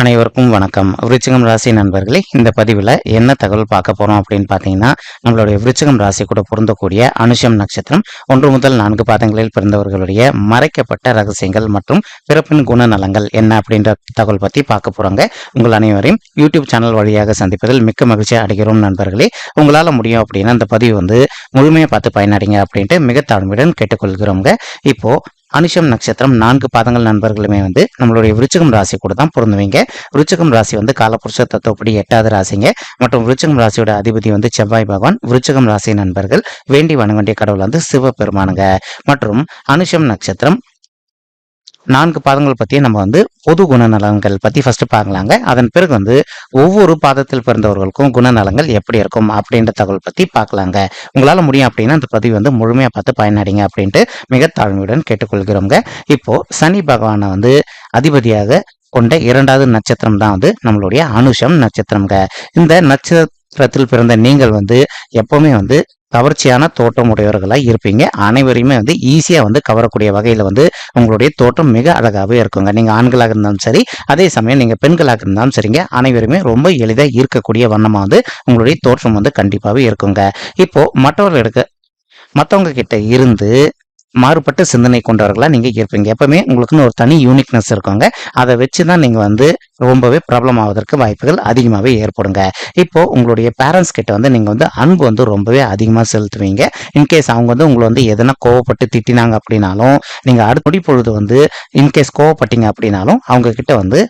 அனைவருக்கும் வணக்கம். விருச்சிகம் ராசி நண்பர்களே இந்த பதிவில் என்ன தகவல் பார்க்க போறோம் அப்படின்னு பார்த்தீங்கன்னா நம்மளுடைய விருச்சிகம் ராசி கூட பொருந்தக்கூடிய அனுஷம் நட்சத்திரம் ஒன்று முதல் நான்கு பாதங்களில் பிறந்தவர்களுடைய மறைக்கப்பட்ட ரகசியங்கள் மற்றும் பிறப்பின் குணநலங்கள் என்ன அப்படின்ற தகவல் பற்றி பார்க்க போறாங்க. உங்கள் அனைவரையும் யூடியூப் சேனல் வழியாக சந்திப்பதில் மிக்க மகிழ்ச்சி அடைகிறோம் நண்பர்களே. உங்களால் முடியும் அப்படின்னா இந்த பதிவு வந்து முழுமையாக பார்த்து பயனடைங்க அப்படின்ட்டு மிக தாழ்மையுடன் கேட்டுக்கொள்கிறோங்க இப்போ அனுஷம் நட்சத்திரம் நான்கு பாதங்கள் நண்பர்களுமே வந்து நம்மளுடைய விருச்சகம் ராசி கூட தான் பொருந்துவீங்க. விருச்சகம் ராசி வந்து காலபுருஷ தத்துவப்படி எட்டாவது ராசிங்க. மற்றும் விருச்சகம் ராசியோட அதிபதி வந்து செவ்வாய் பகவான். விருச்சகம் ராசி நண்பர்கள் வேண்டி வணங்க வேண்டிய கடவுள் வந்து சிவபெருமானுங்க. மற்றும் அனுஷம் நட்சத்திரம் நான்கு பாதங்கள் பற்றி நம்ம வந்து பொது குணநலன்கள் பற்றி ஃபஸ்ட்டு பார்க்கலாங்க. அதன் பிறகு வந்து ஒவ்வொரு பாதத்தில் பிறந்தவர்களுக்கும் குணநலங்கள் எப்படி இருக்கும் அப்படின்ற தகவல் பற்றி பார்க்கலாங்க. உங்களால் முடியும் அப்படின்னா அந்த பதிவு வந்து முழுமையாக பார்த்து பயனடைங்க அப்படின்ட்டு மிக தாழ்மையுடன் கேட்டுக்கொள்கிறோங்க இப்போது சனி பகவானை வந்து அதிபதியாக கொண்ட இரண்டாவது நட்சத்திரம் தான் வந்து நம்மளுடைய அனுஷம் நட்சத்திரம்ங்க. இந்த நட்சத்திரத்தில் பிறந்த நீங்கள் வந்து எப்பவுமே வந்து கவர்ச்சியான தோட்டம் உடையவர்களாக இருப்பீங்க. அனைவரையுமே வந்து ஈஸியாக வந்து கவரக்கூடிய வகையில் வந்து உங்களுடைய தோட்டம் மிக அழகாகவே இருக்குங்க. நீங்கள் ஆண்களாக இருந்தாலும் சரி அதே சமயம் நீங்கள் பெண்களாக இருந்தாலும் சரிங்க அனைவருமே ரொம்ப எளிதாக ஈர்க்கக்கூடிய வண்ணமாக வந்து உங்களுடைய தோற்றம் வந்து கண்டிப்பாகவே இருக்குங்க. இப்போது மற்றவர்களுக்கு மற்றவங்க கிட்ட இருந்து மாறுபட்ட சிந்தனை கொண்டவர்களாக நீங்கள் இருப்பீங்க. எப்பவுமே உங்களுக்குன்னு ஒரு தனி யூனிக்னஸ் இருக்குங்க. அதை வச்சு தான் நீங்கள் வந்து ரொம்பவே ப்ராப்ளம் ஆவதற்கு வாய்ப்புகள் அதிகமாகவே ஏற்படுங்க. இப்போ உங்களுடைய பேரண்ட்ஸ் கிட்ட வந்து நீங்கள் வந்து அன்பு வந்து ரொம்பவே அதிகமாக செலுத்துவீங்க. இன்கேஸ் அவங்க வந்து உங்களை வந்து எதனா கோவப்பட்டு திட்டினாங்க அப்படின்னாலும் நீங்கள் அடுத்த பொழுது வந்து இன்கேஸ் கோவப்பட்டீங்க அப்படின்னாலும் அவங்க கிட்ட வந்து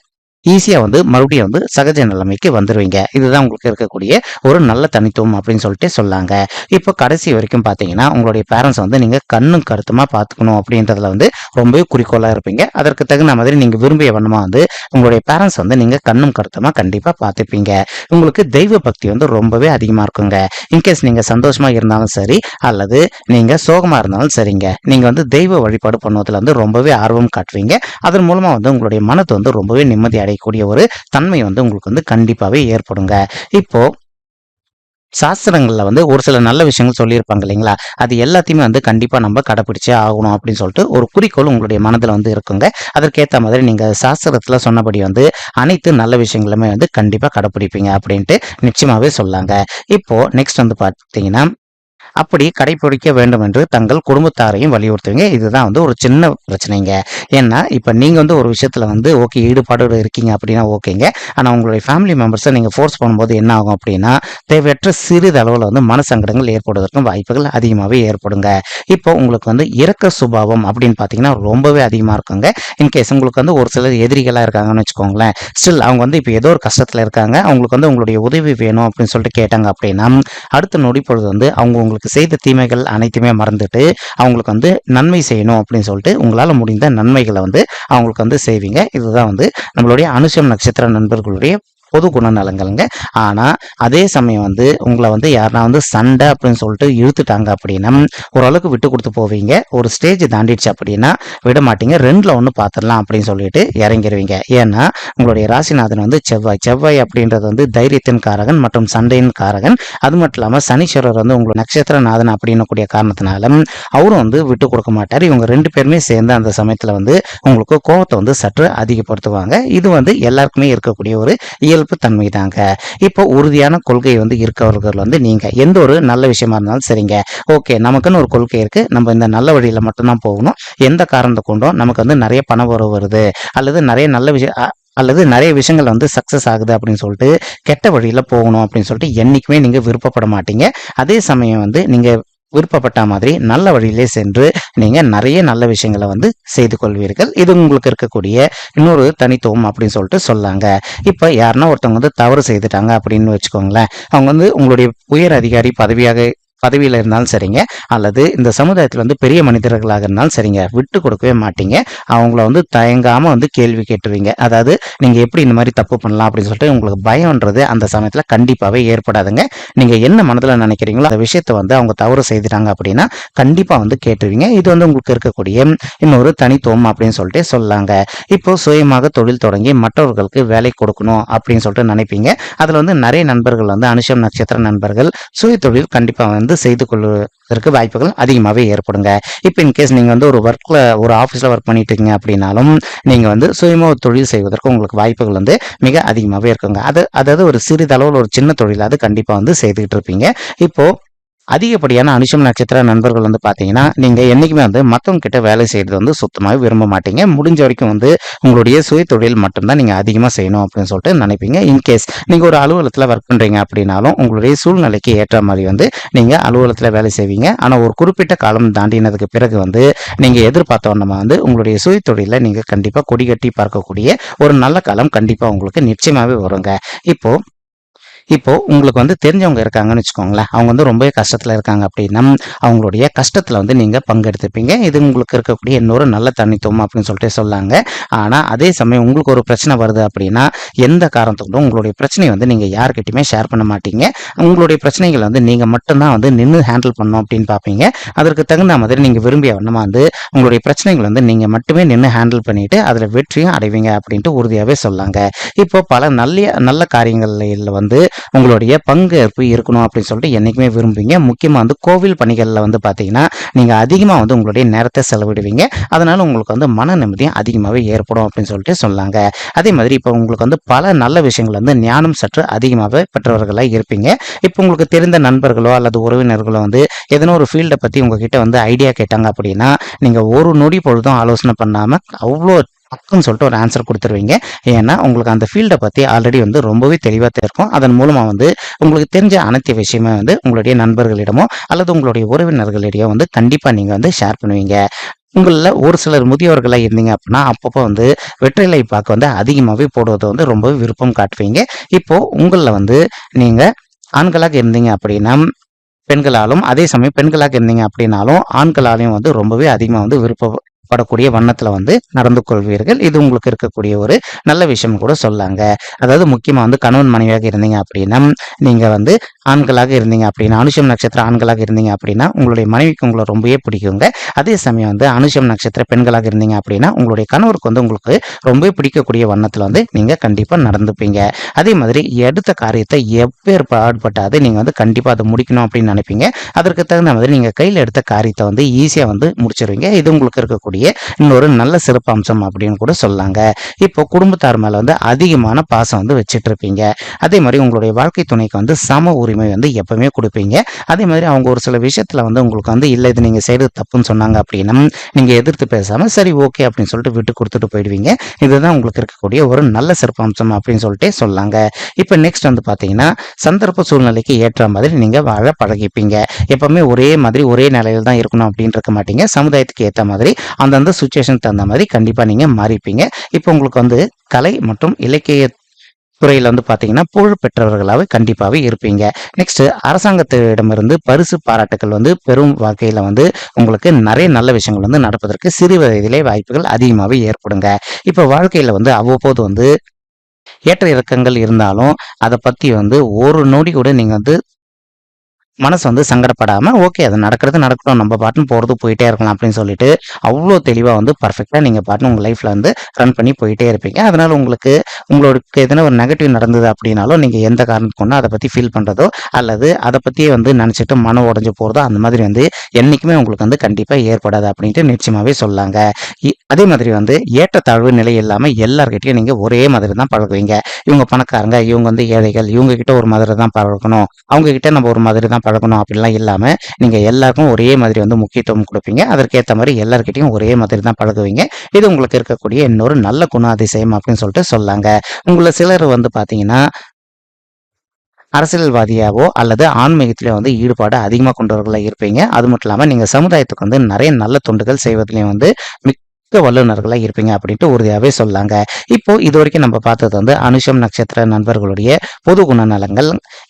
ஈஸியாக வந்து மறுபடியும் வந்து சகஜ நிலைமைக்கு வந்துடுவீங்க இதுதான் உங்களுக்கு இருக்கக்கூடிய ஒரு நல்ல தனித்துவம் அப்படின்னு சொல்லிட்டு சொல்லாங்க. இப்போ கடைசி வரைக்கும் பார்த்தீங்கன்னா உங்களுடைய பேரண்ட்ஸ் வந்து நீங்கள் கண்ணும் கருத்துமாக பார்த்துக்கணும் அப்படின்றதுல வந்து ரொம்பவே குறிக்கோளாக இருப்பீங்க. அதற்கு தகுந்த மாதிரி நீங்கள் விரும்பிய வண்ணமாக வந்து உங்களுடைய பேரண்ட்ஸ் வந்து நீங்கள் கண்ணும் கருத்துமாக கண்டிப்பாக பார்த்துப்பீங்க உங்களுக்கு தெய்வ பக்தி வந்து ரொம்பவே அதிகமாக இருக்குங்க. இன்கேஸ் நீங்கள் சந்தோஷமாக இருந்தாலும் சரி அல்லது நீங்கள் சோகமாக இருந்தாலும் சரிங்க. நீங்கள் வந்து தெய்வ வழிபாடு பண்ணுவதில் வந்து ரொம்பவே ஆர்வம் காட்டுவீங்க. அதன் மூலமாக வந்து உங்களுடைய மனது வந்து ரொம்பவே நிம்மதியாக அடையக்கூடிய ஒரு தன்மை வந்து உங்களுக்கு வந்து கண்டிப்பாகவே ஏற்படுங்க. இப்போ சாஸ்திரங்களில் வந்து ஒரு சில நல்ல விஷயங்கள் சொல்லியிருப்பாங்க இல்லைங்களா? அது எல்லாத்தையுமே வந்து கண்டிப்பாக நம்ம கடைப்பிடிச்சே ஆகணும் அப்படின்னு சொல்லிட்டு ஒரு குறிக்கோள் உங்களுடைய மனதில் வந்து இருக்குங்க. அதற்கேற்ற மாதிரி நீங்கள் சாஸ்திரத்தில் சொன்னபடி வந்து அனைத்து நல்ல விஷயங்களுமே வந்து கண்டிப்பாக கடைப்பிடிப்பீங்க அப்படின்ட்டு நிச்சயமாகவே சொல்லாங்க. இப்போது நெக்ஸ்ட் வந்து பார்த்தீங்கன்னா அப்படி கடைபிடிக்க வேண்டும் என்று தங்கள் குடும்பத்தாரையும் வலியுறுத்துவீங்க. இதுதான் வந்து ஒரு சின்ன பிரச்சனைங்க. ஏன்னா இப்போ நீங்கள் வந்து ஒரு விஷயத்தில் வந்து ஓகே ஈடுபாடோடு இருக்கீங்க அப்படின்னா ஓகேங்க. ஆனால் உங்களுடைய ஃபேமிலி மெம்பர்ஸை நீங்கள் ஃபோர்ஸ் பண்ணும்போது என்ன ஆகும் அப்படின்னா தேவையற்ற சிறிதளவில் வந்து மனசங்கடங்கள் ஏற்படுவதற்கும் வாய்ப்புகள் அதிகமாகவே ஏற்படுங்க. இப்போ உங்களுக்கு வந்து இறக்க சுபாவம் அப்படின்னு பார்த்தீங்கன்னா ரொம்பவே அதிகமாக இருக்குங்க. இன்கேஸ் உங்களுக்கு வந்து ஒரு சிலர் எதிரிகளாக இருக்காங்கன்னு வச்சுக்கோங்களேன். ஸ்டில் அவங்க வந்து இப்போ ஏதோ ஒரு கஷ்டத்தில் இருக்காங்க. அவங்களுக்கு வந்து உங்களுடைய உதவி வேணும் அப்படின்னு சொல்லிட்டு கேட்டாங்க அப்படின்னா அடுத்த நொடி பொழுது வந்து அவங்க உங்களுக்கு செய்த தீமைகள் அனைத்துமே மறந்துட்டு அவங்களுக்கு வந்து நன்மை செய்யணும் அப்படின்னு சொல்லிட்டு உங்களால் முடிந்த நன்மைகளை வந்து அவங்களுக்கு வந்து செய்வீங்க. இதுதான் வந்து நம்மளுடைய அனுஷம் நட்சத்திர நண்பர்களுடைய பொது குணநலங்கள்ங்க. ஆனால் அதே சமயம் வந்து உங்களை வந்து யாருனா வந்து சண்டை அப்படின்னு சொல்லிட்டு இழுத்துட்டாங்க அப்படின்னா ஓரளவுக்கு விட்டு கொடுத்து போவீங்க. ஒரு ஸ்டேஜ் தாண்டிடுச்சு அப்படின்னா விட மாட்டீங்க. ரெண்டில் ஒன்று பார்த்துடலாம் அப்படின்னு சொல்லிட்டு இறங்கிடுவீங்க ஏன்னா உங்களுடைய ராசிநாதன் வந்து செவ்வாய். செவ்வாய் அப்படின்றது வந்து தைரியத்தின் காரகன் மற்றும் சண்டையின் காரகன். அது மட்டும் இல்லாமல் சனீஸ்வரர் வந்து உங்களோட நட்சத்திரநாதன் அப்படின்னக்கூடிய காரணத்தினால அவரும் வந்து விட்டு கொடுக்க மாட்டார். இவங்க ரெண்டு பேருமே சேர்ந்து அந்த சமயத்தில் வந்து உங்களுக்கு கோபத்தை வந்து சற்று அதிகப்படுத்துவாங்க. இது வந்து எல்லாருக்குமே இருக்கக்கூடிய ஒரு இயல்பு தன்மை தாங்க இப்போ உறுதியான கொள்கை வந்து இருக்கவர்கள் வந்து நீங்க. எந்த ஒரு நல்ல விஷயமா இருந்தாலும் சரிங்க. ஓகே நமக்குன்னு ஒரு கொள்கை இருக்கு. நம்ம இந்த நல்ல வழியில மட்டும்தான் போகணும். எந்த காரணத்தை கொண்டும் நமக்கு வந்து நிறைய பண உறவு வருது. அல்லது நிறைய நல்ல விஷயம் அல்லது நிறைய விஷயங்கள் வந்து சக்ஸஸ் ஆகுது அப்படின்னு சொல்லிட்டு கெட்ட வழியில் போகணும் அப்படின்னு சொல்லிட்டு என்றைக்குமே நீங்கள் விருப்பப்பட மாட்டீங்க. அதே சமயம் வந்து நீங்கள் விருப்பப்பட்ட மாதிரி நல்ல வழியிலே சென்று நீங்கள் நிறைய நல்ல விஷயங்களை வந்து செய்து கொள்வீர்கள். இது உங்களுக்கு இருக்கக்கூடிய இன்னொரு தனித்துவம் அப்படின்னு சொல்லிட்டு சொல்லாங்க. இப்போ யாருன்னா ஒருத்தவங்க வந்து தவறு செய்துட்டாங்க அப்படின்னு வச்சுக்கோங்களேன். அவங்க வந்து உங்களுடைய உயர் அதிகாரி பதவியாக பதவியில் இருந்தாலும் சரிங்க. அல்லது இந்த சமுதாயத்தில் வந்து பெரிய மனிதர்களாக இருந்தாலும் சரிங்க. விட்டு கொடுக்கவே மாட்டீங்க. அவங்கள வந்து தயங்காமல் வந்து கேள்வி கேட்டுருவீங்க. அதாவது நீங்கள் எப்படி இந்த மாதிரி தப்பு பண்ணலாம் அப்படின்னு சொல்லிட்டு உங்களுக்கு பயம்ன்றது அந்த சமயத்தில் கண்டிப்பாகவே ஏற்படாதுங்க. நீங்கள் என்ன மனதில் நினைக்கிறீங்களோ அந்த விஷயத்தை வந்து அவங்க தவறு செய்துட்டாங்க அப்படின்னா கண்டிப்பாக வந்து கேட்டுருவீங்க. இது வந்து உங்களுக்கு இருக்கக்கூடிய இன்னொரு தனித்துவம் அப்படின்னு சொல்லிட்டு சொல்லாங்க இப்போ சுயமாக தொழில் தொடங்கி மற்றவர்களுக்கு வேலை கொடுக்கணும் அப்படின்னு சொல்லிட்டு நினைப்பீங்க. அதில் வந்து நிறைய நண்பர்கள் வந்து அனுஷம் நட்சத்திர நண்பர்கள் சுய தொழில் கண்டிப்பாக வந்து வந்து செய்து கொள்வதற்கு வாய்ப்புகள் அதிகமாகவே ஏற்படுங்க. இப்போ இன்கேஸ் நீங்கள் வந்து ஒரு ஒர்க்கில் ஒரு ஆஃபீஸில் ஒர்க் பண்ணிட்டு இருக்கீங்க அப்படின்னாலும் நீங்கள் வந்து சுயமாக ஒரு தொழில் செய்வதற்கு உங்களுக்கு வாய்ப்புகள் வந்து மிக அதிகமாகவே இருக்குங்க. அது அதாவது ஒரு சிறிதளவில் ஒரு சின்ன தொழிலாவது கண்டிப்பாக வந்து செய்துக்கிட்டு இருப்பீங்க. இப்போது அதிகப்படியான அனுஷம் நட்சத்திர நண்பர்கள் வந்து பார்த்தீங்கன்னா நீங்கள் என்றைக்குமே வந்து மற்றவங்க கிட்ட வேலை செய்கிறது வந்து சுத்தமாகவே விரும்ப மாட்டீங்க. முடிஞ்ச வரைக்கும் வந்து உங்களுடைய சுய தொழில் மட்டும்தான் நீங்கள் அதிகமாக செய்யணும் அப்படின்னு சொல்லிட்டு நினைப்பீங்க. இன்கேஸ் நீங்கள் ஒரு அலுவலகத்தில் ஒர்க் பண்ணுறீங்க அப்படின்னாலும் உங்களுடைய சூழ்நிலைக்கு ஏற்ற மாதிரி வந்து நீங்கள் அலுவலகத்தில் வேலை செய்வீங்க. ஆனால் ஒரு குறிப்பிட்ட காலம் தாண்டினதுக்கு பிறகு வந்து நீங்கள் எதிர்பார்த்த வண்ணமாக வந்து உங்களுடைய சுய தொழிலில் நீங்கள் கண்டிப்பாக கொடி கட்டி பார்க்கக்கூடிய ஒரு நல்ல காலம் கண்டிப்பாக உங்களுக்கு நிச்சயமாகவே வருங்க. இப்போது இப்போ உங்களுக்கு வந்து தெரிஞ்சவங்க இருக்காங்கன்னு வச்சுக்கோங்களேன். அவங்க வந்து ரொம்பவே கஷ்டத்தில் இருக்காங்க அப்படின்னா அவங்களுடைய கஷ்டத்தில் வந்து நீங்கள் பங்கெடுத்துப்பீங்க இது உங்களுக்கு இருக்கக்கூடிய இன்னொரு நல்ல தனித்துவம் அப்படின்னு சொல்லிட்டு சொல்லாங்க. ஆனால் அதே சமயம் உங்களுக்கு ஒரு பிரச்சனை வருது அப்படின்னா எந்த காரணத்துக்கும் உங்களுடைய பிரச்சனையை வந்து நீங்கள் யார்கிட்டயுமே ஷேர் பண்ண மாட்டீங்க. உங்களுடைய பிரச்சனைகளை வந்து நீங்கள் மட்டும்தான் வந்து நின்று ஹேண்டில் பண்ணணும் அப்படின்னு பார்ப்பீங்க. அதற்கு தகுந்த மாதிரி நீங்கள் விரும்பிய வண்ணமாக வந்து உங்களுடைய பிரச்சனைகள் வந்து நீங்கள் மட்டுமே நின்று ஹேண்டில் பண்ணிட்டு அதில் வெற்றியும் அடைவீங்க அப்படின்ட்டு உறுதியாகவே சொல்லாங்க. இப்போ பல நல்ல நல்ல காரியங்களில் வந்து உங்களுடைய பங்கேற்பு இருக்கணும் அப்படின்னு சொல்லிட்டு என்றைக்குமே விரும்புவீங்க. முக்கியமாக வந்து கோவில் பணிகளில் வந்து பார்த்தீங்கன்னா நீங்கள் அதிகமாக வந்து உங்களுடைய நேரத்தை செலவிடுவீங்க. அதனால உங்களுக்கு வந்து மன நிம்மதியும் அதிகமாகவே ஏற்படும் அப்படின்னு சொல்லிட்டு சொல்லாங்க. அதே மாதிரி இப்போ உங்களுக்கு வந்து பல நல்ல விஷயங்கள் வந்து ஞானம் சற்று அதிகமாகவே பெற்றவர்களாக இருப்பீங்க. இப்போ உங்களுக்கு தெரிந்த நண்பர்களோ அல்லது உறவினர்களோ வந்து எதனா ஒரு ஃபீல்டை பற்றி உங்ககிட்ட வந்து ஐடியா கேட்டாங்க அப்படின்னா நீங்கள் ஒரு நொடி பொழுதும் ஆலோசனை பண்ணாமல் அவ்வளோ டக்குன்னு சொல்லிட்டு ஒரு ஆன்சர் கொடுத்துருவீங்க. ஏன்னா உங்களுக்கு அந்த ஃபீல்டை பற்றி ஆல்ரெடி வந்து ரொம்பவே தெளிவாக இருக்கும் அதன் மூலமாக வந்து உங்களுக்கு தெரிஞ்ச அனைத்து விஷயமே வந்து உங்களுடைய நண்பர்களிடமோ அல்லது உங்களுடைய உறவினர்களிடையோ வந்து கண்டிப்பாக நீங்கள் வந்து ஷேர் பண்ணுவீங்க. உங்களில் ஒரு சிலர் முதியவர்களாக இருந்தீங்க அப்படின்னா அப்பப்போ வந்து வெற்றிலை பாக்கு வந்து அதிகமாகவே போடுவதை வந்து ரொம்பவே விருப்பம் காட்டுவீங்க. இப்போது உங்களில் வந்து நீங்கள் ஆண்களாக இருந்தீங்க அப்படின்னா பெண்களாலும் அதே சமயம் பெண்களாக இருந்தீங்க அப்படின்னாலும் ஆண்களாலையும் வந்து ரொம்பவே அதிகமாக வந்து விருப்பம் படக்கூடிய வண்ணத்தில் வந்து நடந்து கொள்வீர்கள். இது உங்களுக்கு இருக்கக்கூடிய ஒரு நல்ல விஷயம் கூட சொல்லாங்க. அதாவது முக்கியமாக வந்து கணவன் மனைவியாக இருந்தீங்க அப்படின்னா நீங்கள் வந்து ஆண்களாக இருந்தீங்க அப்படின்னா அனுஷம் நட்சத்திர ஆண்களாக இருந்தீங்க அப்படின்னா உங்களுடைய மனைவிக்கு உங்களை ரொம்பவே பிடிக்குங்க. அதே சமயம் வந்து அனுஷம் நட்சத்திர பெண்களாக இருந்தீங்க அப்படின்னா உங்களுடைய கணவருக்கு வந்து உங்களுக்கு ரொம்பவே பிடிக்கக்கூடிய வண்ணத்தில் வந்து நீங்கள் கண்டிப்பாக நடந்துப்பீங்க. அதே மாதிரி எடுத்த காரியத்தை எப்பேர் பாடுபட்டாது நீங்கள் வந்து கண்டிப்பாக அதை முடிக்கணும் அப்படின்னு நினைப்பீங்க. அதற்கு தகுந்த மாதிரி நீங்கள் கையில் எடுத்த காரியத்தை வந்து ஈஸியாக வந்து முடிச்சிருவீங்க. இது உங்களுக்கு இருக்கக்கூடிய இன்னொரு நல்ல சிறப்பு அம்சம் அப்படின்னு கூட சொல்லாங்க. இப்போ குடும்பத்தார் மேலே வந்து அதிகமான பாசம் வந்து வச்சுட்டு இருப்பீங்க அதே மாதிரி உங்களுடைய வாழ்க்கை துணைக்கு வந்து சம உரிமை வந்து எப்பவுமே கொடுப்பீங்க. அதே மாதிரி அவங்க ஒரு சில விஷயத்தில் வந்து உங்களுக்கு வந்து இல்லை இது நீங்கள் செய்கிறது தப்புன்னு சொன்னாங்க அப்படின்னா நீங்கள் எதிர்த்து பேசாமல் சரி ஓகே அப்படின்னு சொல்லிட்டு விட்டு கொடுத்துட்டு போயிடுவீங்க. இதுதான் உங்களுக்கு இருக்கக்கூடிய ஒரு நல்ல சிறப்பு அம்சம் அப்படின்னு சொல்லிட்டு சொல்லாங்க. இப்போ நெக்ஸ்ட் வந்து பார்த்தீங்கன்னா சந்தர்ப்ப சூழ்நிலைக்கு ஏற்ற மாதிரி நீங்கள் வாழ பழகிப்பீங்க. எப்பவுமே ஒரே மாதிரி ஒரே நிலையில் தான் இருக்கணும் அப்படின்னு இருக்க மாட்டீங்க. சமுதாயத்துக்கு ஏற்ற மாதிரி அந்தந்த சுச்சுவேஷனுக்கு தகுந்த மாதிரி கண்டிப்பாக நீங்கள் மாறிப்பீங்க. இப்போ உங்களுக்கு வந்து கலை மற்றும் இலக்கிய துறையில் வந்து பார்த்தீங்கன்னா புகழ் பெற்றவர்களாகவே கண்டிப்பாகவே இருப்பீங்க. நெக்ஸ்ட் அரசாங்கத்திடமிருந்து பரிசு பாராட்டுகள் வந்து பெரும் வகையில் வந்து உங்களுக்கு நிறைய நல்ல விஷயங்கள் வந்து நடப்பதற்கு சிறு வயதிலே வாய்ப்புகள் அதிகமாகவே ஏற்படுங்க. இப்போ வாழ்க்கையில் வந்து அவ்வப்போது வந்து ஏற்ற இறக்கங்கள் இருந்தாலும் அதை பற்றி வந்து ஒரு நொடி கூட நீங்கள் வந்து மனசு வந்து சங்கடப்படாமல் ஓகே அது நடக்கிறது நடக்கட்டும் நம்ம பாட்டுன்னு போகிறது போயிட்டே இருக்கலாம் அப்படின்னு சொல்லிட்டு அவ்வளோ தெளிவாக வந்து பர்ஃபெக்டாக நீங்கள் பாட்டுன்னு உங்கள் லைஃப்பில் வந்து ரன் பண்ணி போயிட்டே இருப்பீங்க. அதனால் உங்களுக்கு உங்களுக்கு எதனா ஒரு நெகட்டிவ் நடந்தது அப்படின்னாலும் நீங்கள் எந்த காரணத்துக்கு ஒன்றும் அதை பற்றி ஃபீல் பண்ணுறதோ அல்லது அதை பற்றியே வந்து நினச்சிட்டு மனம் உடஞ்சு போகிறதோ அந்த மாதிரி வந்து என்றைக்குமே உங்களுக்கு வந்து கண்டிப்பாக ஏற்படாது அப்படின்ட்டு நிச்சயமாகவே சொல்லாங்க. இ- அதே மாதிரி வந்து ஏற்றத்தாழ்வு நிலை இல்லாமல் எல்லார்கிட்டையும் நீங்கள் ஒரே மாதிரி தான் பழகுவீங்க. இவங்க பணக்காரங்க இவங்க வந்து ஏழைகள் இவங்க கிட்ட ஒரு மாதிரி தான் பழகணும். அவங்க கிட்ட நம்ம ஒரு மாதிரி தான் பழகணும் அப்படிலாம் இல்லாமல் நீங்கள் எல்லாருக்கும் ஒரே மாதிரி வந்து முக்கியத்துவம் கொடுப்பீங்க. அதற்கேற்ற மாதிரி எல்லாருக்கிட்டையும் ஒரே மாதிரி தான் பழகுவீங்க. இது உங்களுக்கு இருக்கக்கூடிய இன்னொரு நல்ல குணாதிசயம் அப்படின்னு சொல்லிட்டு சொல்லாங்க. உங்களை சிலர் வந்து பார்த்தீங்கன்னா அரசியல்வாதியாவோ அல்லது ஆன்மீகத்திலே வந்து ஈடுபாடு அதிகமாக கொண்டவர்களாக இருப்பீங்க. அது மட்டும் இல்லாமல் நீங்கள் சமுதாயத்துக்கு வந்து நிறைய நல்ல தொண்டுகள் செய்வதிலையும் வந்து மிக் வல்லுநர்களாக இருப்பீங்க அப்படின்ட்டு உறுதியாகவே சொல்லாங்க. இப்போ இது வரைக்கும் நம்ம பார்த்தது வந்து அனுஷம் நட்சத்திர நண்பர்களுடைய பொது குணநலங்கள்.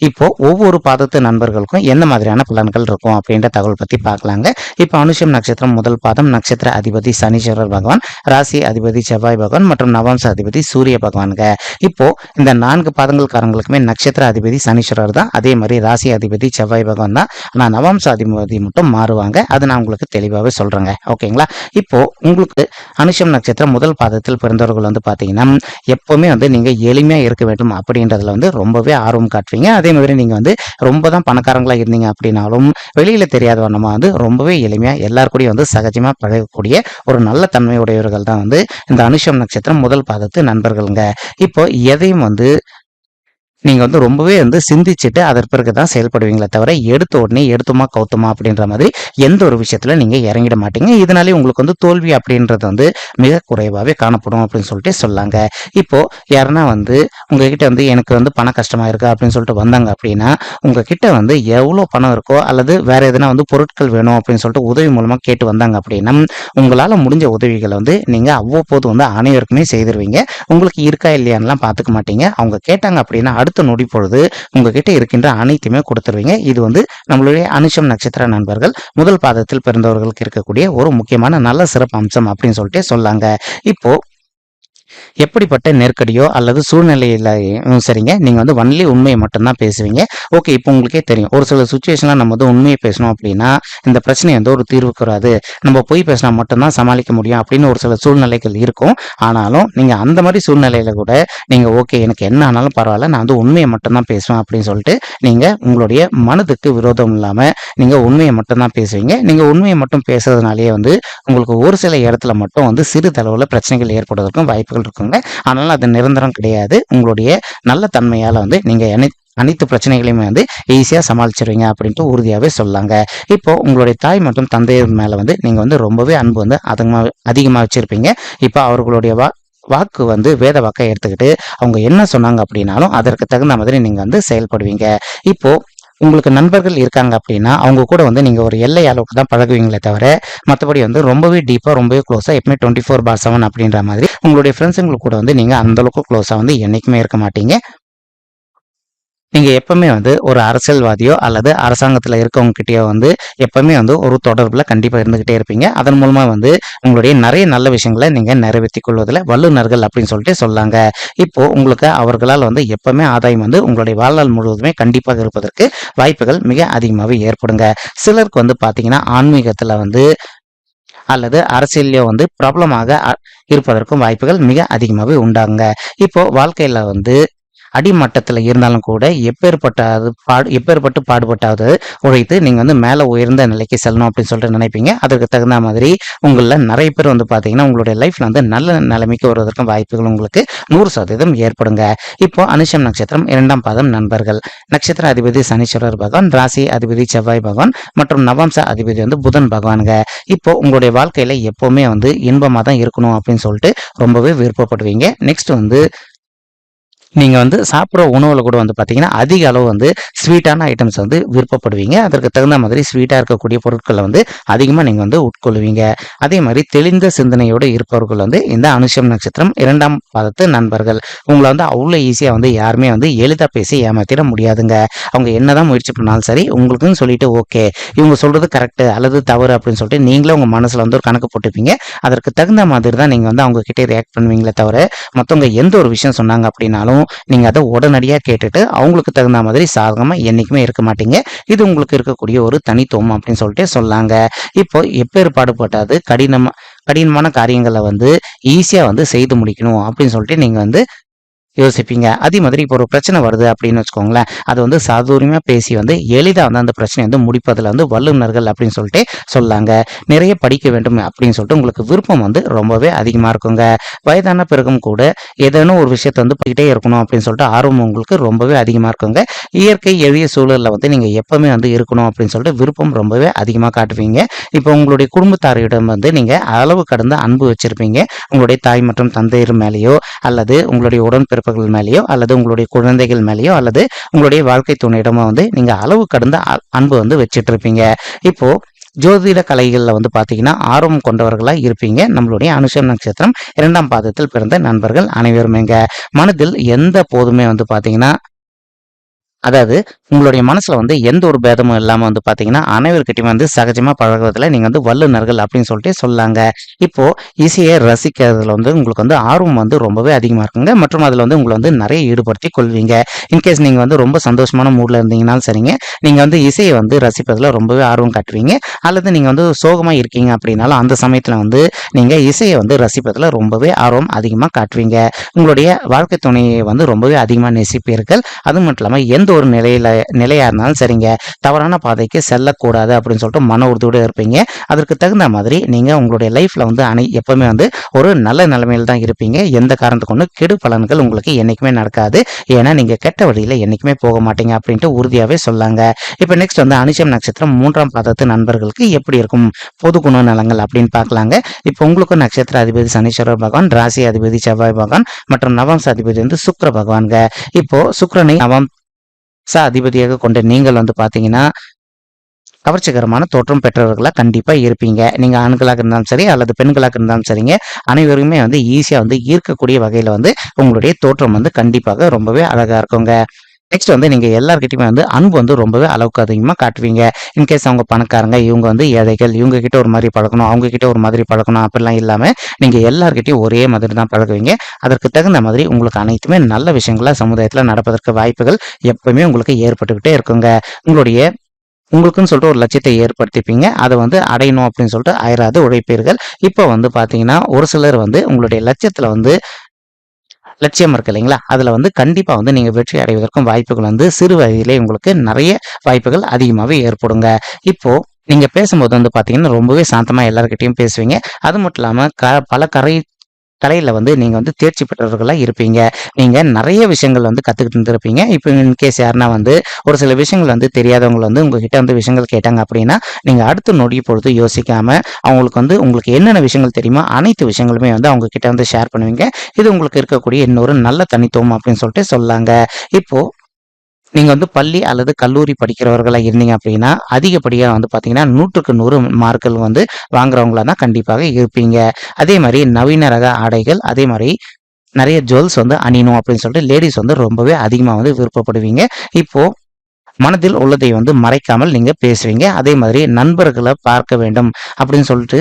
இப்போ ஒவ்வொரு பாதத்து நண்பர்களுக்கும் என்ன மாதிரியான பலன்கள் இருக்கும் அப்படின்ற தகவல் பற்றி பார்க்கலாங்க. இப்போ அனுஷம் நட்சத்திரம் முதல் பாதம் நட்சத்திர அதிபதி சனீஸ்வரர் பகவான் ராசி அதிபதி செவ்வாய் பகவான் மற்றும் நவம்ச அதிபதி சூரிய பகவானுங்க. இப்போ இந்த நான்கு பாதங்கள்காரங்களுக்குமே நட்சத்திர அதிபதி சனீஸ்வரர் தான். அதே மாதிரி ராசி அதிபதி செவ்வாய் பகவான் தான். ஆனால் நவம்ச அதிபதி மட்டும் மாறுவாங்க. அது நான் உங்களுக்கு தெளிவாகவே சொல்கிறேங்க ஓகேங்களா? இப்போ உங்களுக்கு அனுஷம் நட்சத்திரம் முதல் பாதத்தில் பிறந்தவர்கள் வந்து பார்த்தீங்கன்னா எப்போவுமே வந்து நீங்கள் எளிமையாக இருக்க வேண்டும் அப்படின்றதுல வந்து ரொம்பவே ஆர்வம் காட்டுவீங்க. அதே மாதிரி நீங்கள் வந்து ரொம்ப தான் பணக்காரங்களாக இருந்தீங்க அப்படின்னாலும் வெளியில் தெரியாத வண்ணமாக வந்து ரொம்பவே எளிமையாக எல்லார் வந்து சகஜமாக பழகக்கூடிய ஒரு நல்ல தன்மையுடையவர்கள் தான் வந்து இந்த அனுஷம் நட்சத்திரம் முதல் பாதத்து நண்பர்களுங்க. இப்போ எதையும் வந்து நீங்க வந்து ரொம்பவே வந்து சிந்திச்சுட்டு அதற்கு பிறகு தான் செயல்படுவீங்களே தவிர எடுத்த உடனே எடுத்துமா கவுத்துமா அப்படின்ற மாதிரி எந்த ஒரு விஷயத்துல நீங்க இறங்கிட மாட்டீங்க. இதனாலே உங்களுக்கு வந்து தோல்வி அப்படின்றது வந்து மிக குறைவாகவே காணப்படும் அப்படின்னு சொல்லிட்டு சொல்லாங்க. இப்போ யாருன்னா வந்து உங்ககிட்ட வந்து எனக்கு வந்து பண கஷ்டமா இருக்கு அப்படின்னு சொல்லிட்டு வந்தாங்க அப்படின்னா உங்ககிட்ட வந்து எவ்வளோ பணம் இருக்கோ அல்லது வேற எதனா வந்து பொருட்கள் வேணும் அப்படின்னு சொல்லிட்டு உதவி மூலமா கேட்டு வந்தாங்க அப்படின்னா உங்களால முடிஞ்ச உதவிகளை வந்து நீங்க அவ்வப்போது வந்து அனைவருக்குமே செய்திருவீங்க. உங்களுக்கு இருக்கா இல்லையான்லாம் பார்த்துக்க மாட்டீங்க. அவங்க கேட்டாங்க அப்படின்னா அடுத்த நொடி பொழுது உங்ககிட்ட இருக்கின்ற அனைத்துமே கொடுத்துருவீங்க. இது வந்து நம்மளுடைய அனுஷம் நட்சத்திர நண்பர்கள் முதல் பாதத்தில் பிறந்தவர்களுக்கு இருக்கக்கூடிய ஒரு முக்கியமான நல்ல சிறப்பு அம்சம் அப்படின்னு சொல்லிட்டு சொல்லாங்க. இப்போ எப்படிப்பட்ட நெருக்கடியோ அல்லது சூழ்நிலையில் சரிங்க நீங்கள் வந்து ஒன்லி உண்மையை மட்டும்தான் பேசுவீங்க. ஓகே இப்போ உங்களுக்கே தெரியும். ஒரு சில சுச்சுவேஷனில் நம்ம வந்து உண்மையை பேசணும் அப்படின்னா இந்த பிரச்சனை வந்து ஒரு தீர்வுக்கு வராது. நம்ம பொய் பேசினா மட்டும்தான் சமாளிக்க முடியும் அப்படின்னு ஒரு சில சூழ்நிலைகள் இருக்கும். ஆனாலும் நீங்கள் அந்த மாதிரி சூழ்நிலையில் கூட நீங்கள் ஓகே எனக்கு என்ன ஆனாலும் பரவாயில்ல நான் வந்து உண்மையை மட்டும்தான் பேசுவேன் அப்படின்னு சொல்லிட்டு நீங்கள் உங்களுடைய மனதுக்கு விரோதம் இல்லாமல் நீங்கள் உண்மையை மட்டும்தான் பேசுவீங்க. நீங்கள் உண்மையை மட்டும் பேசுறதுனாலேயே வந்து உங்களுக்கு ஒரு சில இடத்துல மட்டும் வந்து சிறிதளவுல பிரச்சனைகள் ஏற்படுவதற்கும் வாய்ப்புகள் இருக்குங்க. அதனால அது நிரந்தரம் கிடையாது. உங்களுடைய நல்ல தன்மையால வந்து நீங்க அனை அனைத்து பிரச்சனைகளையுமே வந்து ஈஸியாக சமாளிச்சிருவீங்க அப்படின்ட்டு உறுதியாகவே சொல்லாங்க. இப்போ உங்களுடைய தாய் மற்றும் தந்தையர் மேலே வந்து நீங்கள் வந்து ரொம்பவே அன்பு வந்து அதிகமாக அதிகமாக வச்சுருப்பீங்க. இப்போ அவர்களுடைய வா வாக்கு வந்து வேத வாக்கை எடுத்துக்கிட்டு அவங்க என்ன சொன்னாங்க அப்படின்னாலும் அதற்கு தகுந்த மாதிரி நீங்கள் வந்து செயல்படுவீங்க. இப்போது உங்களுக்கு நண்பர்கள் இருக்காங்க அப்படின்னா அவங்க கூட வந்து நீங்கள் ஒரு எல்லை அளவுக்கு தான் பழகுவீங்களே தவிர மற்றபடி வந்து ரொம்பவே டீப்பாக ரொம்பவே க்ளோஸாக எப்பவுமே டுவெண்ட்டி ஃபோர் பார் செவன் அப்படின்ற மாதிரி உங்களுடைய ஃப்ரெண்ட்ஸுங்களுக்கு கூட வந்து நீங்கள் அந்தளவுக்கு க்ளோஸாக வந்து என்றைக்குமே இருக்க மாட்டீங்க. நீங்க எப்பவுமே வந்து ஒரு அரசியல்வாதியோ அல்லது அரசாங்கத்துல இருக்கவங்க கிட்டயோ வந்து எப்பவுமே வந்து ஒரு தொடர்புல கண்டிப்பா இருந்துகிட்டே இருப்பீங்க. அதன் மூலமா வந்து உங்களுடைய நிறைய நல்ல விஷயங்களை நீங்க நிறைவேற்றி கொள்வதில் வல்லுநர்கள் அப்படின்னு சொல்லிட்டு சொல்லாங்க. இப்போ உங்களுக்கு அவர்களால் வந்து எப்பவுமே ஆதாயம் வந்து உங்களுடைய வாழ்நாள் முழுவதுமே கண்டிப்பாக இருப்பதற்கு வாய்ப்புகள் மிக அதிகமாகவே ஏற்படுங்க. சிலருக்கு வந்து பாத்தீங்கன்னா ஆன்மீகத்துல வந்து அல்லது அரசியலையோ வந்து பிரபலமாக இருப்பதற்கும் வாய்ப்புகள் மிக அதிகமாகவே உண்டாங்க இப்போ வாழ்க்கையில வந்து அடிமட்டத்தில் இருந்தாலும் கூட எப்பேற்பட்ட அது பாடு எப்பேற்பட்டு பாடுபட்டாவது உழைத்து நீங்கள் வந்து மேலே உயர்ந்த நிலைக்கு செல்லணும் அப்படின்னு சொல்லிட்டு நினைப்பீங்க. அதற்கு தகுந்த மாதிரி உங்களில் நிறைய பேர் வந்து பார்த்தீங்கன்னா உங்களுடைய லைஃப்பில் வந்து நல்ல நிலைமைக்கு வருவதற்கும் வாய்ப்புகள் உங்களுக்கு நூறு சதவீதம் ஏற்படுங்க. இப்போ அனுஷம் நட்சத்திரம் இரண்டாம் பாதம் நண்பர்கள். நட்சத்திர அதிபதி சனீஸ்வரர் பகவான் ராசி அதிபதி செவ்வாய் பகவான் மற்றும் நவம்ச அதிபதி வந்து புதன் பகவானுங்க. இப்போ உங்களுடைய வாழ்க்கையில் எப்போவுமே வந்து இன்பமாக தான் இருக்கணும் அப்படின்னு சொல்லிட்டு ரொம்பவே விருப்பப்படுவீங்க. நெக்ஸ்ட் வந்து நீங்கள் வந்து சாப்பிட்ற உணவில் கூட வந்து பார்த்தீங்கன்னா அதிக அளவு வந்து ஸ்வீட்டான ஐட்டம்ஸ் வந்து விருப்பப்படுவீங்க. அதற்கு தகுந்த மாதிரி ஸ்வீட்டாக இருக்கக்கூடிய பொருட்களை வந்து அதிகமாக நீங்கள் வந்து உட்கொள்வீங்க. அதே மாதிரி தெளிந்த சிந்தனையோடு இருப்பவர்கள் வந்து இந்த அனுஷம் நட்சத்திரம் இரண்டாம் பாதத்து நண்பர்கள். உங்களை வந்து அவ்வளோ ஈஸியாக வந்து யாருமே வந்து எளிதாக பேசி ஏமாத்திட முடியாதுங்க. அவங்க என்னதான் முயற்சி பண்ணாலும் சரி உங்களுக்குன்னு சொல்லிட்டு ஓகே இவங்க சொல்கிறது கரெக்டு அல்லது தவறு அப்படின்னு சொல்லிட்டு நீங்களே உங்கள் மனசில் வந்து ஒரு கணக்கு போட்டுப்பீங்க. அதற்கு தகுந்த மாதிரி தான் நீங்கள் வந்து அவங்க கிட்டே ரியாக்ட் பண்ணுவீங்களே தவிர மற்றவங்க எந்த ஒரு விஷயம் சொன்னாங்க அப்படின்னாலும் நீங்க அதை உடனடியாக கேட்டுட்டு அவங்களுக்கு தகுந்த மாதிரி சாதகமாக என்னைக்குமே இருக்க மாட்டீங்க. இது உங்களுக்கு இருக்கக்கூடிய ஒரு தனித்துவம் அப்படின்னு சொல்லிட்டு சொல்லாங்க. இப்போ எப்பேற்பாடு பட்டாது கடினமா கடினமான காரியங்களை வந்து ஈஸியா வந்து செய்து முடிக்கணும் அப்படின்னு சொல்லிட்டு நீங்க வந்து யோசிப்பீங்க. அதே மாதிரி இப்போ ஒரு பிரச்சனை வருது அப்படின்னு வச்சுக்கோங்களேன். அது வந்து சாதுரியமாக பேசி வந்து எளிதாக வந்து அந்த பிரச்சனையை வந்து முடிப்பதில் வந்து வல்லுநர்கள் அப்படின்னு சொல்லிட்டு சொல்லாங்க. நிறைய படிக்க வேண்டும் அப்படின்னு சொல்லிட்டு உங்களுக்கு விருப்பம் வந்து ரொம்பவே அதிகமாக இருக்குங்க. வயதான பிறகும் கூட ஏதேனும் ஒரு விஷயத்தை வந்து போய்கிட்டே இருக்கணும் அப்படின்னு சொல்லிட்டு ஆர்வம் உங்களுக்கு ரொம்பவே அதிகமாக இருக்குங்க. இயற்கை எளிய சூழலில் வந்து நீங்கள் எப்பவுமே வந்து இருக்கணும் அப்படின்னு சொல்லிட்டு விருப்பம் ரொம்பவே அதிகமாக காட்டுவீங்க. இப்போ உங்களுடைய குடும்பத்தாரிடம் வந்து நீங்கள் அளவு கடந்த அன்பு வச்சிருப்பீங்க. உங்களுடைய தாய் மற்றும் தந்தையர் மேலேயோ அல்லது உங்களுடைய உடன்பிறப்புகள் மேலேயோ அல்லது உங்களுடைய குழந்தைகள் மேலேயோ அல்லது உங்களுடைய வாழ்க்கை துணையிடமோ வந்து நீங்க அளவு கடந்த அன்பு வந்து வச்சிட்டு இருப்பீங்க இப்போ ஜோதிட கலைகளில் வந்து பார்த்தீங்கன்னா ஆர்வம் கொண்டவர்களாக இருப்பீங்க. நம்மளுடைய அனுஷம் நட்சத்திரம் இரண்டாம் பாதத்தில் பிறந்த நண்பர்கள் அனைவருமேங்க. மனதில் எந்த போதுமே வந்து பார்த்தீங்கன்னா அதாவது உங்களுடைய மனசில் வந்து எந்த ஒரு பேதமும் இல்லாமல் வந்து பார்த்தீங்கன்னா அனைவருக்கிட்டையும் வந்து சகஜமாக பழகிறதுல நீங்கள் வந்து வல்லுநர்கள் அப்படின்னு சொல்லிட்டு சொல்லாங்க. இப்போது இசையை ரசிக்கிறதுல வந்து உங்களுக்கு வந்து ஆர்வம் வந்து ரொம்பவே அதிகமாக இருக்குங்க. மற்றும் அதில் வந்து உங்களை வந்து நிறைய ஈடுபடுத்தி கொள்வீங்க. இன்கேஸ் நீங்கள் வந்து ரொம்ப சந்தோஷமான மூடில் இருந்தீங்கனாலும் சரிங்க. நீங்கள் வந்து இசையை வந்து ரசிப்பதில் ரொம்பவே ஆர்வம் காட்டுவீங்க. அல்லது நீங்கள் வந்து சோகமாக இருக்கீங்க அப்படின்னாலும் அந்த சமயத்தில் வந்து நீங்கள் இசையை வந்து ரசிப்பதில் ரொம்பவே ஆர்வம் அதிகமாக காட்டுவீங்க. உங்களுடைய வாழ்க்கை துணையை வந்து ரொம்பவே அதிகமாக நேசிப்பீர்கள். அது மட்டும் இல்லாமல் எந்த ஒரு நிலையில நிலையா இருந்தாலும் சரிங்க. தவறான பாதைக்கு செல்லக்கூடாது அப்படின்னு சொல்லிட்டு மன உறுதியோடு இருப்பீங்க. அதற்கு தகுந்த மாதிரி நீங்க உங்களுடைய லைஃப்ல வந்து அணை எப்பவுமே வந்து ஒரு நல்ல நிலைமையில தான் இருப்பீங்க. எந்த காரணத்துக்கு ஒன்று கெடு பலன்கள் உங்களுக்கு என்னைக்குமே நடக்காது. ஏன்னா நீங்க கெட்ட வழியில என்னைக்குமே போக மாட்டீங்க அப்படின்ட்டு உறுதியாவே சொல்லாங்க. இப்போ நெக்ஸ்ட் வந்து அனுஷம் நட்சத்திரம் மூன்றாம் பாதத்து நண்பர்களுக்கு எப்படி இருக்கும்? பொது குணநலங்கள் அப்படின்னு பார்க்கலாங்க. இப்போ உங்களுக்கும் நட்சத்திர அதிபதி சனீஸ்வரர் பகவான் ராசி அதிபதி செவ்வாய் பகவான் மற்றும் நவம்ச அதிபதி வந்து சுக்கர பகவான்க இப்போ சுக்கரனை நவம் ச அதிபதியாக கொண்ட நீங்கள் வந்து பார்த்தீங்கன்னா கவர்ச்சிகரமான தோற்றம் பெற்றவர்களாக கண்டிப்பாக இருப்பீங்க. நீங்கள் ஆண்களாக இருந்தாலும் சரி அல்லது பெண்களாக இருந்தாலும் சரிங்க. அனைவருமே வந்து ஈஸியாக வந்து ஈர்க்கக்கூடிய வகையில் வந்து உங்களுடைய தோற்றம் வந்து கண்டிப்பாக ரொம்பவே அழகாக இருக்குங்க. நெக்ஸ்ட் வந்து நீங்கள் எல்லாருக்கிட்டையுமே வந்து அன்பு வந்து ரொம்பவே அளவுக்கு அதிகமாக காட்டுவீங்க. இன்கேஸ் அவங்க பணக்காரங்க இவங்க வந்து ஏழைகள் இவங்க கிட்ட ஒரு மாதிரி பழகணும் அவங்க கிட்ட ஒரு மாதிரி பழகணும் அப்படிலாம் இல்லாமல் நீங்கள் எல்லாருக்கிட்டையும் ஒரே மாதிரி தான் பழகுவீங்க. அதற்கு தகுந்த மாதிரி உங்களுக்கு அனைத்துமே நல்ல விஷயங்களா சமுதாயத்தில் நடப்பதற்கு வாய்ப்புகள் எப்பவுமே உங்களுக்கு ஏற்பட்டுக்கிட்டே இருக்குங்க. உங்களுடைய உங்களுக்குன்னு சொல்லிட்டு ஒரு லட்சியத்தை ஏற்படுத்திப்பீங்க. அதை வந்து அடையணும் அப்படின்னு சொல்லிட்டு அயராது உழைப்பீர்கள். இப்போ வந்து பார்த்தீங்கன்னா ஒரு சிலர் வந்து உங்களுடைய லட்சியத்தில் வந்து லட்சியம் இருக்கு இல்லைங்களா? அதில் வந்து கண்டிப்பாக வந்து நீங்கள் வெற்றி அடைவதற்கும் வாய்ப்புகள் வந்து சிறு வயதிலே உங்களுக்கு நிறைய வாய்ப்புகள் அதிகமாகவே ஏற்படுங்க. இப்போ நீங்கள் பேசும்போது வந்து பார்த்தீங்கன்னா ரொம்பவே சாந்தமாக எல்லாருக்கிட்டையும் பேசுவீங்க. அது மட்டும் இல்லாமல் க பல கரை கலையில் வந்து நீங்கள் வந்து தேர்ச்சி பெற்றவர்களாக இருப்பீங்க. நீங்கள் நிறைய விஷயங்கள் வந்து கற்றுக்கிட்டு இருந்திருப்பீங்க. இப்போ இன்கேஸ் யாருன்னா வந்து ஒரு சில விஷயங்கள் வந்து தெரியாதவங்க வந்து உங்ககிட்ட வந்து விஷயங்கள் கேட்டாங்க அப்படின்னா நீங்கள் அடுத்து நொடி பொழுது யோசிக்காமல் அவங்களுக்கு வந்து உங்களுக்கு என்னென்ன விஷயங்கள் தெரியுமோ அனைத்து விஷயங்களுமே வந்து அவங்க கிட்ட வந்து ஷேர் பண்ணுவீங்க. இது உங்களுக்கு இருக்கக்கூடிய இன்னொரு நல்ல தனித்துவம் அப்படின்னு சொல்லிட்டு சொல்லாங்க. இப்போது நீங்கள் வந்து பள்ளி அல்லது கல்லூரி படிக்கிறவர்களாக இருந்தீங்க அப்படின்னா அதிகப்படியாக வந்து பார்த்தீங்கன்னா நூற்றுக்கு நூறு மார்க்கள் வந்து வாங்குறவங்களா தான் கண்டிப்பாக இருப்பீங்க. அதே மாதிரி நவீன ரக ஆடைகள் அதே மாதிரி நிறைய ஜுவல்ஸ் வந்து அணியணும் அப்படின்னு சொல்லிட்டு லேடிஸ் வந்து ரொம்பவே அதிகமாக வந்து விருப்பப்படுவீங்க. இப்போ மனதில் உள்ளதை வந்து மறைக்காமல் நீங்கள் பேசுவீங்க. அதே மாதிரி நண்பர்களை பார்க்க வேண்டும் அப்படின்னு சொல்லிட்டு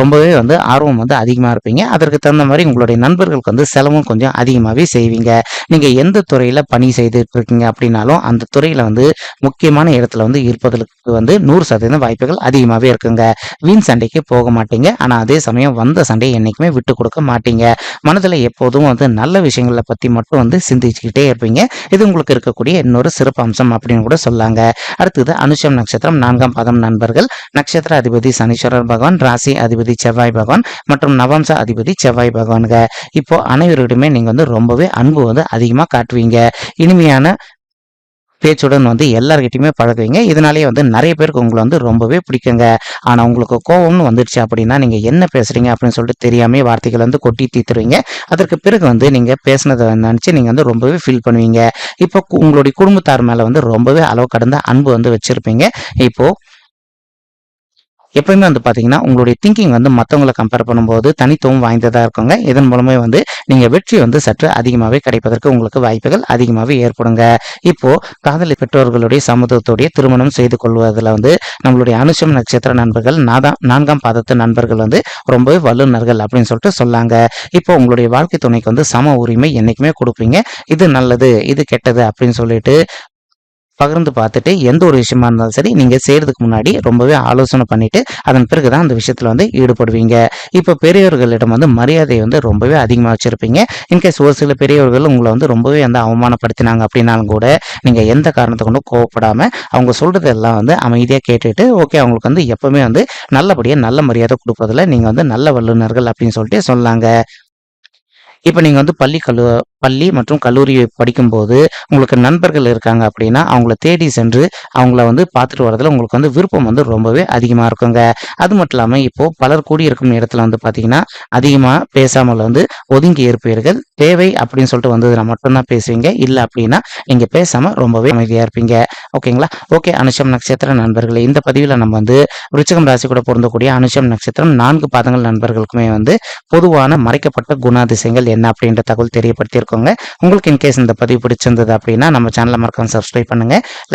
ரொம்பவே வந்து ஆர்வம் வந்து அதிகமாக இருப்பீங்க. அதற்கு தகுந்த மாதிரி உங்களுடைய நண்பர்களுக்கு வந்து செலவும் கொஞ்சம் அதிகமாகவே செய்வீங்க. நீங்கள் எந்த துறையில் பணி செய்துட்டு இருக்கீங்க அப்படின்னாலும் அந்த துறையில் வந்து முக்கியமான இடத்துல வந்து இருப்பதற்கு வந்து நூறு சதவீதம் வாய்ப்புகள் அதிகமாகவே இருக்குங்க. வீண் சண்டைக்கு போக மாட்டீங்க. ஆனால் அதே சமயம் வந்த சண்டையை என்றைக்குமே விட்டு கொடுக்க மாட்டீங்க. மனதில் எப்போதும் வந்து நல்ல விஷயங்களை பற்றி மட்டும் வந்து சிந்திச்சுக்கிட்டே இருப்பீங்க. இது உங்களுக்கு இருக்கக்கூடிய இன்னொரு சிறப்பு அம்சம் அப்படின்னு கூட சொல்லாங்க. அடுத்தது அனுஷம் நட்சத்திரம் நான்காம் பாதம் நண்பர்கள். நட்சத்திர அதிபதி சனீஸ்வரர் பகவான் ராசி அதிபதி செவ்வாய் பகவான் மற்றும் நவம்ச அதிபதி செவ்வாய் பகவானுங்க இப்போ அனைவரிடமே நீங்க வந்து ரொம்பவே அன்பு வந்து அதிகமா காட்டுவீங்க. இனிமையான பேச்சுடன் வந்து எல்லார்கிட்டையுமே பழகுவீங்க. இதனாலேயே வந்து நிறைய பேருக்கு உங்களை வந்து ரொம்பவே பிடிக்குங்க. ஆனால் உங்களுக்கு கோவம்னு வந்துடுச்சு அப்படின்னா நீங்கள் என்ன பேசுகிறீங்க அப்படின்னு சொல்லிட்டு தெரியாமே வார்த்தைகள் வந்து கொட்டி தீத்துருவீங்க. அதற்கு பிறகு வந்து நீங்கள் பேசுனதை நினச்சி நீங்கள் வந்து ரொம்பவே ஃபீல் பண்ணுவீங்க. இப்போ உங்களுடைய குடும்பத்தார் மேலே வந்து ரொம்பவே அளவு கடந்த அன்பு வந்து வச்சுருப்பீங்க. இப்போது எப்பயுமே வந்து பார்த்தீங்கன்னா உங்களுடைய திங்கிங் வந்து மற்றவங்களை கம்பேர் பண்ணும்போது தனித்துவம் வாய்ந்ததாக இருக்குங்க. இதன் மூலமே வந்து நீங்கள் வெற்றி வந்து சற்று அதிகமாகவே கிடைப்பதற்கு உங்களுக்கு வாய்ப்புகள் அதிகமாகவே ஏற்படுங்க. இப்போ காதலி பெற்றோர்களுடைய சமூகத்துடைய திருமணம் செய்து கொள்வதில் வந்து நம்மளுடைய அனுஷம் நட்சத்திர நண்பர்கள் நாதாம் நான்காம் பாதத்து நண்பர்கள் வந்து ரொம்பவே வல்லுநர்கள் அப்படின்னு சொல்லிட்டு சொல்லாங்க. இப்போ உங்களுடைய வாழ்க்கை துணைக்கு வந்து சம உரிமை என்னைக்குமே கொடுப்பீங்க. இது நல்லது இது கெட்டது அப்படின்னு சொல்லிட்டு பகிர்ந்து பார்த்துட்டு எந்த ஒரு விஷயமா இருந்தாலும் சரி நீங்கள் செய்கிறதுக்கு முன்னாடி ரொம்பவே ஆலோசனை பண்ணிட்டு அதன் பிறகு தான் அந்த விஷயத்தில் வந்து ஈடுபடுவீங்க. இப்போ பெரியவர்களிடம் வந்து மரியாதை வந்து ரொம்பவே அதிகமாக வச்சுருப்பீங்க. இன்கேஸ் ஒரு சில பெரியவர்கள் உங்களை வந்து ரொம்பவே வந்து அவமானப்படுத்தினாங்க அப்படின்னாலும் கூட நீங்கள் எந்த காரணத்தை கொண்டும் கோவப்படாமல் அவங்க சொல்கிறதெல்லாம் வந்து அமைதியாக கேட்டுட்டு ஓகே அவங்களுக்கு வந்து எப்பவுமே வந்து நல்லபடியாக நல்ல மரியாதை கொடுப்பதில் நீங்கள் வந்து நல்ல வல்லுநர்கள் அப்படின்னு சொல்லிட்டு சொல்லாங்க. இப்போ நீங்கள் வந்து பள்ளி கல்லு பள்ளி மற்றும் கல்லூரி படிக்கும்போது உங்களுக்கு நண்பர்கள் இருக்காங்க அப்படின்னா அவங்கள தேடி சென்று அவங்கள வந்து பார்த்துட்டு வரதுல உங்களுக்கு வந்து விருப்பம் வந்து ரொம்பவே அதிகமாக இருக்குங்க. அது மட்டும் இல்லாமல் இப்போ பலர் கூடியிருக்கும் இடத்துல வந்து பார்த்தீங்கன்னா அதிகமாக பேசாமல் வந்து ஒதுங்கி இருப்பீர்கள். தேவை அப்படின்னு சொல்லிட்டு வந்ததில் மட்டும்தான் பேசுவீங்க. இல்லை அப்படின்னா நீங்கள் பேசாமல் ரொம்பவே அமைதியாக இருப்பீங்க. ஓகேங்களா? ஓகே அனுஷம் நட்சத்திர நண்பர்களே இந்த பதிவில் நம்ம வந்து விருச்சிகம் ராசி கூட பொருந்தக்கூடிய அனுஷம் நட்சத்திரம் நான்கு பாதங்கள் நண்பர்களுக்குமே வந்து பொதுவான மறைக்கப்பட்ட குணாதிசயங்கள் என்ன அப்படின்ற தகவல் தெரியப்படுத்தியிருக்கோம். தெரிஞ்சுக்கோங்க உங்களுக்கு இன்கேஸ் இந்த பதிவு பிடிச்சிருந்தது அப்படின்னா நம்ம சேனலை மறக்காம சப்ஸ்கிரைப் பண்ணுங்க.